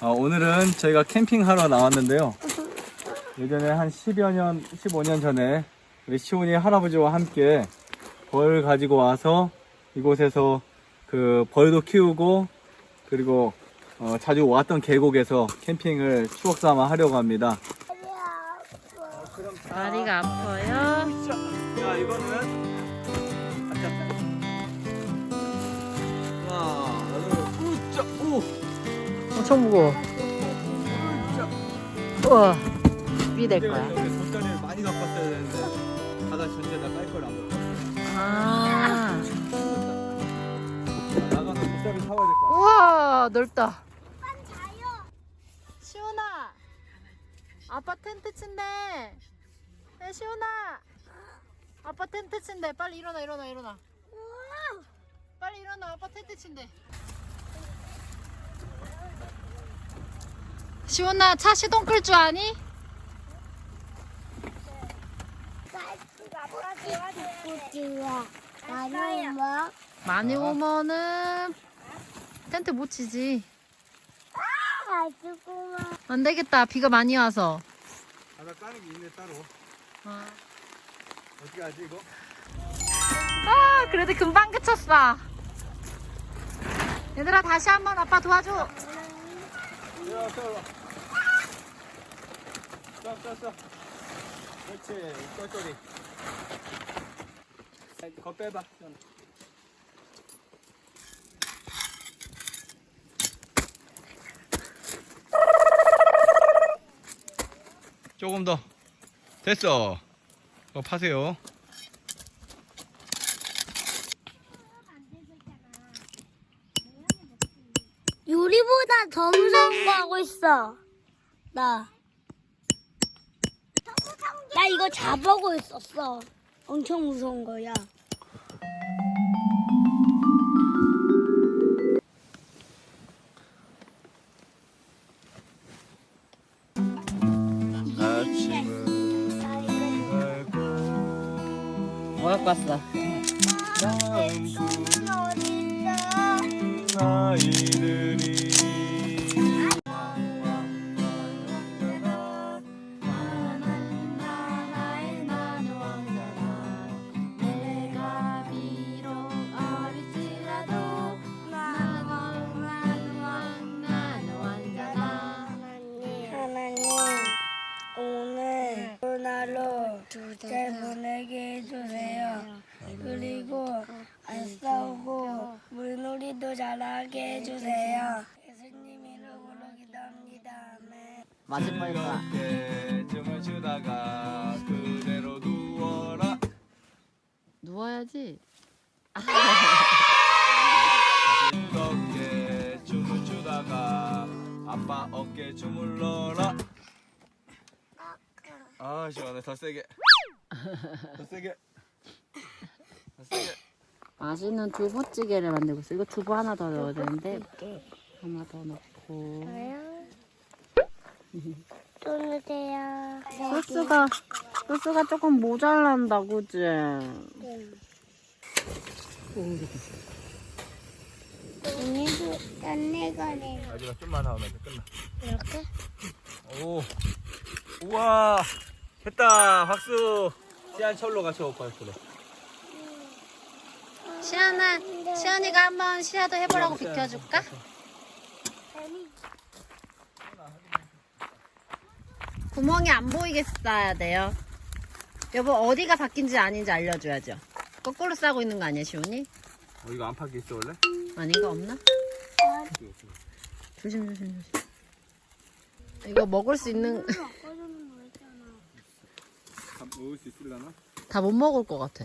어, 오늘은 저희가 캠핑하러 나왔는데요. 예전에 한 10여 년, 15년 전에 우리 시온이 할아버지와 함께 벌 가지고 와서 이곳에서 그 벌도 키우고 그리고 어, 자주 왔던 계곡에서 캠핑을 추억 삼아 하려고 합니다. 다리가 아파요. 자, 이거는 오, 엄청 무거워. 우와. 준비 될 제가 거야. 돗자리를 많이 갖고 왔어야 되는데 바다 전체에다 깔걸 안 아. 왔어. 나가서 돗자리 사와야 될것 같아. 우와, 넓다. 시온아. 아빠 텐트 친대. 야, 시온아. 아빠 텐트 친대. 빨리 일어나, 일어나, 일어나. 빨리 일어나. 아빠 텐트 친대. 시온아, 차 시동 끌 줄 아니? 많이 뭐? 많이 오면은 텐트 못 치지. 안 되겠다. 비가 많이 와서. 바다 까는 게 있네 따로. 어. 어떻게 하지 이거? 아, 그래도 금방 그쳤어. 얘들아, 다시 한번 아빠 도와줘. 야, 써, 써. 그렇지, 똘똘이. 거 빼봐. 조금 더. 됐어. 거 파세요. 요리보다 더 무서운 거 하고 있어. 나. 나 이거 잡아고 있었어. 엄청 무서운 거야. 아침은 밝고 뭐 갖고 왔어? 주 아이들이 그날로 잘 보내게 해주세요. 그리고 안 싸우고 물놀이도 잘하게 해주세요. 예수님 이름으로 기도합니다. 아멘. 즐겁게 춤을 추다가 그대로 누워라 누워야지 즐겁게 춤을 추다가 아빠 어깨 주물러라 아 시원해. 더 세게. 더 세게. 더 세게. 맛있는 두부찌개를 만들고 있어 이거 두부 하나 더 넣어야 되는데 하나 더 넣고. 또 넣으세요. 소스가 소스가 조금 모자란다 그지? 오늘도 딴내가네. 마지막 좀만 나오면 이제 끝나. 이렇게? 오. 우와 됐다 박수 시안 철로 같이 오고 그래 시안아 시안이가 한번 시야도 해보라고 비켜줄까? 구멍이 안 보이게 싸야 돼요. 여보 어디가 바뀐지 아닌지 알려줘야죠. 거꾸로 싸고 있는 거 아니야 시온이? 어 이거 안팎에 있어 원래? 아닌가 없나? 조심 조심 조심. 이거 먹을 수 있는 다 먹을 수 있으려나? 다 못 먹을 것 같아.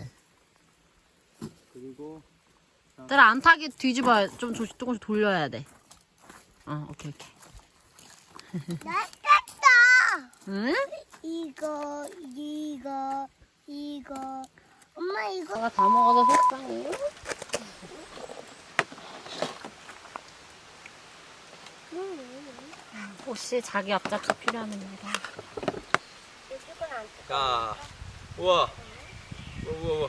그리고 얘들아 안 타게 뒤집어야 좀 조심 조금씩 돌려야 돼. 어 오케이 오케이. 낫겠다. 응? 이거, 이거, 이거. 엄마 이거. 내가 다 먹어서 속상해. 혹시 자기 앞잡기 필요합니다. 자 우와 우와 우와 우와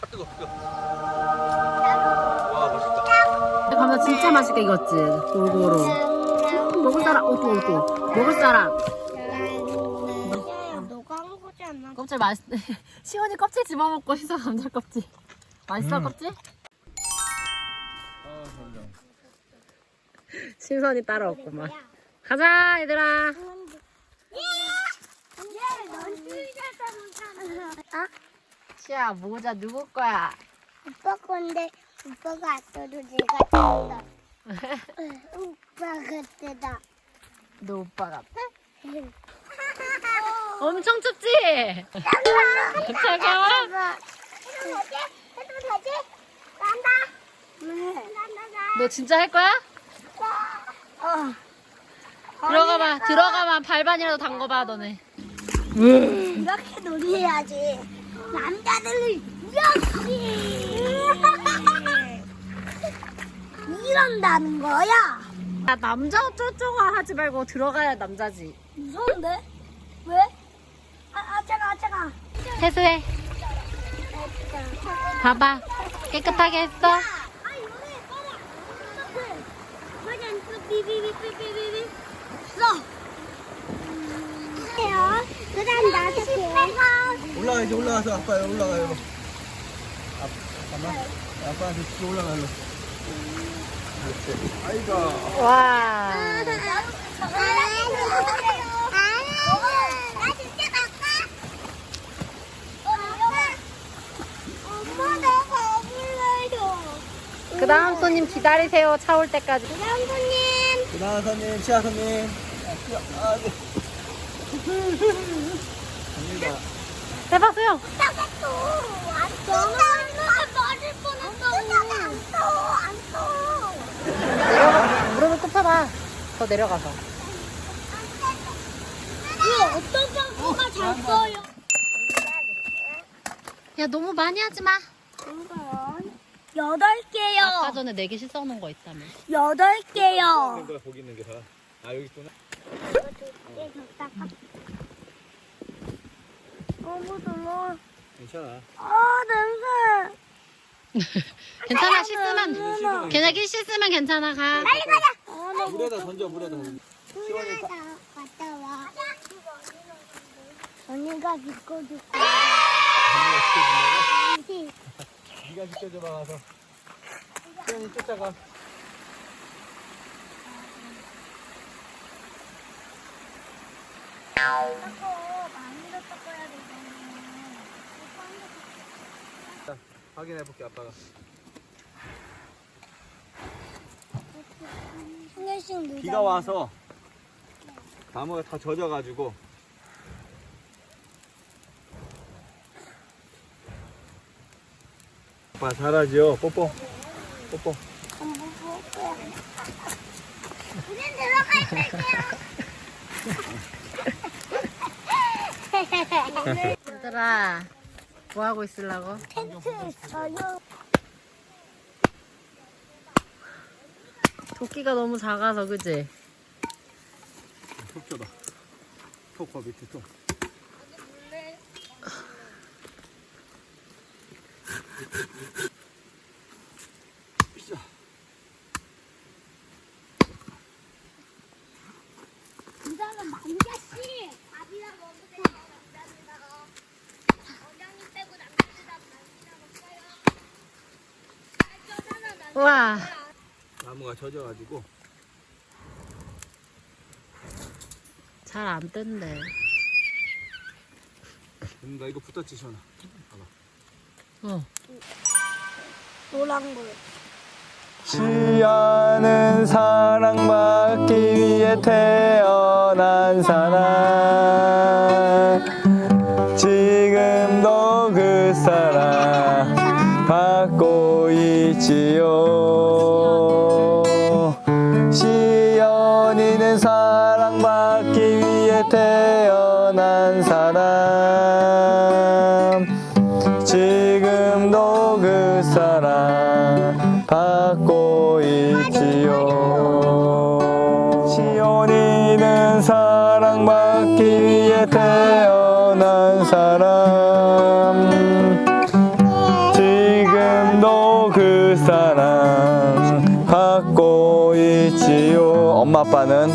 아 뜨거 뜨거 와 맛있다 감자 진짜 맛있게 익었지? 골고루. 먹을 사람 오또 오또 먹을 사람 너가 한 거잖아. 껍질 맛있 시원이 껍질 집어먹고 있어 감자 껍질 맛있어 음. 껍질? 신선이 따라왔구만 가자 얘들아 아, 시야 모자 누구 거야? 오빠 건데 오빠가 안 떠도 내가 떴어. 오빠 그때다. 너 오빠 같아? 엄청 춥지? 차가워? 너 진짜 할 거야? 어. 들어가봐 들어가봐 발반이라도 담궈봐 너네 이렇게 놀려야지. 남자들은 이렇게 이런다는 거야. 야 남자 어쩌고저쩌고 하지 말고 들어가야 남자지 무서운데? 왜? 아, 아, 잠깐, 아, 잠깐. 세수해 봐봐 깨끗하게 했어? 아. 그다음 나도 실패가. 올라가 이제 올라가서 아빠 올라가요. 아, 잠깐만. 아빠한테 뒤로 올라가요. 그렇지. 아이가. 와. 그 다음 손님 기다리세요 차 올 때까지 그다음 손님. 그다음 손님, 치아 손님. 아, 치아. 아, 네. 갑니다. 안 맞을. 안. 안. 내려가 무릎을 굽혀봐 더 내려가서 왜 어떤 장소가 잘 써요? 야 너무 많이 하지 마 여덟 아까 개요. 전에 네 개씩 써놓은 거 있다며 여덟 개요. 거야 거기 있는 게 다. 아 여기 있구나. 너무 더워. 괜찮아. 아 냄새. 괜찮아 씻으면 걔네끼리 씻으면 괜찮아 가 빨리 가자. 물에다 던져 물에다. 던져. 시원히 가- 갔다 와. 언니가 비켜줄게. 네가 지켜줘봐 가서. 시원히 쫓아가. 자, 확인해 볼게 아빠가. 한 개씩 넣자. 비가 와서 나무가 다 젖어가지고 아빠 잘하지요 뽀뽀 뽀뽀 우린 들어갈 거예요. 얘들아 뭐 하고 있으려고? 텐트 있어요. 도끼가 너무 작아서 그지? 톡 줘봐 톡봐 밑에 톡 자, 이거는 남자씨. 밥이랑 먹으세요. 남자들다가. 어장이 빼고 남자들다 남자들 먹어요. 우와. 나무가 젖어가지고. 잘 안 뜬대. 음, 나 이거 붙었지 시원아. 봐봐. 어. 노란 거. 시야는 사랑받기 위해 태어난 사람 있지요 있지요 엄마 아빠는?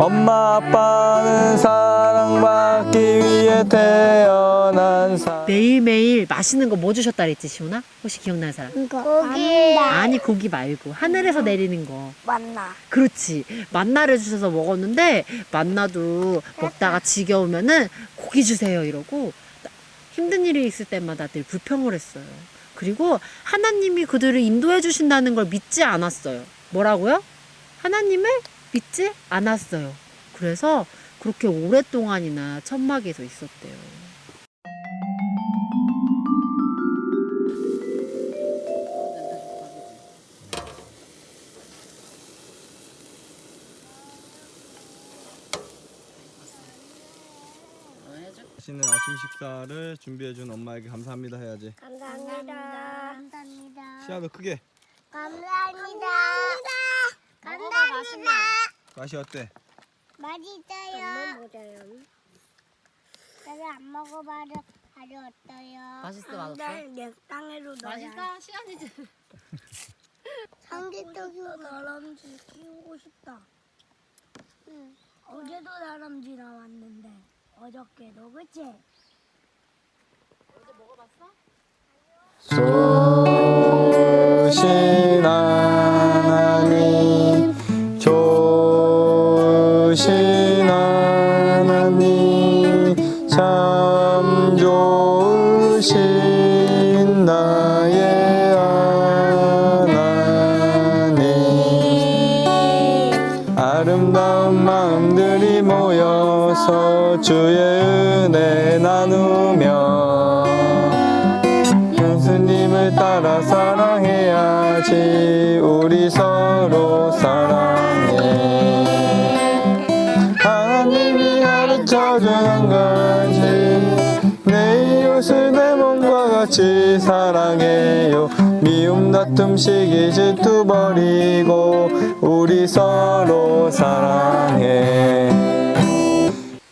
엄마 아빠는 사랑받기 위해 태어난 사 매일매일 맛있는 거 뭐 주셨다 그랬지 시훈아? 혹시 기억나는 사람? 고기. 아니 고기 말고. 하늘에서 내리는 거. 만나. 그렇지. 만나를 주셔서 먹었는데 만나도 먹다가 지겨우면은 고기 주세요 이러고 힘든 일이 있을 때마다 늘 불평을 했어요. 그리고 하나님이 그들을 인도해 주신다는 걸 믿지 않았어요 뭐라고요? 하나님을 믿지 않았어요 그래서 그렇게 오랫동안이나 천막에서 있었대요 맛있는 아침 식사를 준비해준 엄마에게 감사합니다 해야지 감사합니다. 감사합니다. 시아도 크게 감사합니다. 감사합니다. 맛이 어때? 맛있어요. 내가 안 먹어봐도 아주 어때요? 맛있어, 맛없어? 내 땅에로 넣어야. 시간이지 삼계떡이고 다람쥐 키우고 싶다. 응. 어제도 다람쥐 나왔는데 어저께도 그치? 하 마음들이 모여서 주의 은혜 나누며 예수님을 따라 사랑해야지 우리 서로 사랑해. 하나님이 이웃을 내 몸과 같이 사랑해요 미움 다툼 시기 질투 버리고 우리 서로 사랑해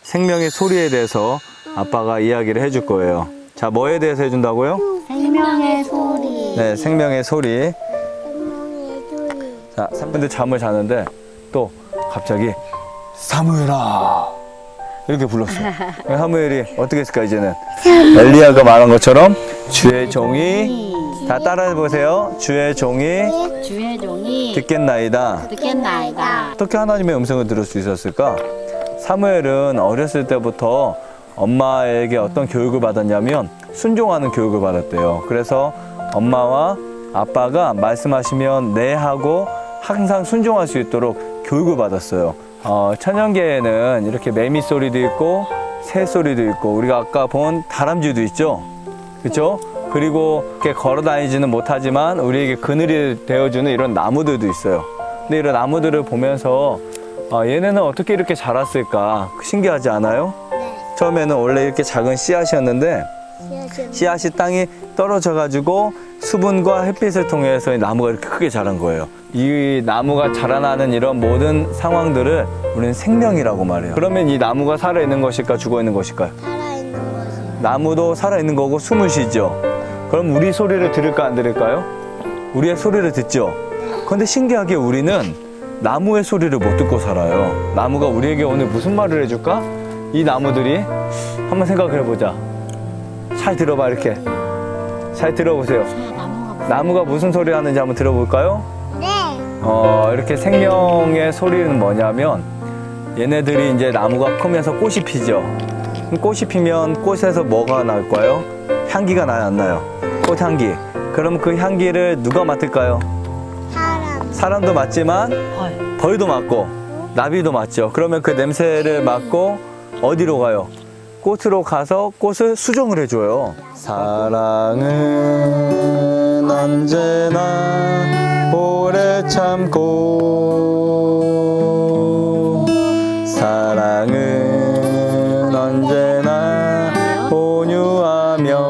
생명의 소리에 대해서 아빠가 이야기를 해줄 거예요 자 뭐에 대해서 해준다고요? 생명의 소리. 네 생명의 소리. 자, 3분들 잠을 자는데 또 갑자기 사무엘아 이렇게 불렀어. 사무엘이 어떻게 했을까 이제는 엘리야가 말한 것처럼 주의 종이 다 따라해 보세요. 주의 종이 주의 종이 듣겠나이다. 듣겠나이다 어떻게 하나님의 음성을 들을 수 있었을까? 사무엘은 어렸을 때부터 엄마에게 어떤 교육을 받았냐면 순종하는 교육을 받았대요. 그래서 엄마와 아빠가 말씀하시면 네 하고 항상 순종할 수 있도록 교육을 받았어요. 어, 천연계에는 이렇게 매미 소리도 있고 새 소리도 있고 우리가 아까 본 다람쥐도 있죠. 그렇죠? 그리고 이렇게 걸어 다니지는 못하지만 우리에게 그늘이 되어주는 이런 나무들도 있어요. 근데 이런 나무들을 보면서 아, 얘네는 어떻게 이렇게 자랐을까 신기하지 않아요? 네. 처음에는 원래 이렇게 작은 씨앗이었는데. 씨앗이 땅에 떨어져 가지고 수분과 햇빛을 통해서 이 나무가 이렇게 크게 자란 거예요. 이 나무가 자라나는 이런 모든 상황들을 우리는 생명이라고 말해요. 그러면 이 나무가 살아 있는 것일까 죽어 있는 것일까요? 살아있는. 나무도 살아 있는 거고 숨을 쉬죠. 그럼 우리 소리를 들을까 안 들을까요? 우리의 소리를 듣죠. 그런데 신기하게 우리는 나무의 소리를 못 듣고 살아요. 나무가 우리에게 오늘 무슨 말을 해줄까? 이 나무들이 한번 생각을 해보자. 잘 들어봐 이렇게. 잘 들어보세요. 나무가 무슨 소리 하는지 한번 들어볼까요? 네. 어, 이렇게 생명의 소리는 뭐냐면 얘네들이 이제 나무가 크면서 꽃이 피죠. 꽃이 피면 꽃에서 뭐가 날까요? 향기가 나요, 안 나요? 꽃향기. 그럼 그 향기를 누가 맡을까요? 사람. 사람도 맡지만 벌도 맡고 나비도 맡죠. 그러면 그 냄새를 맡고 어디로 가요? 꽃으로 가서 꽃을 수정을 해줘요. 사랑은 언제나 오래 참고 사랑은 하며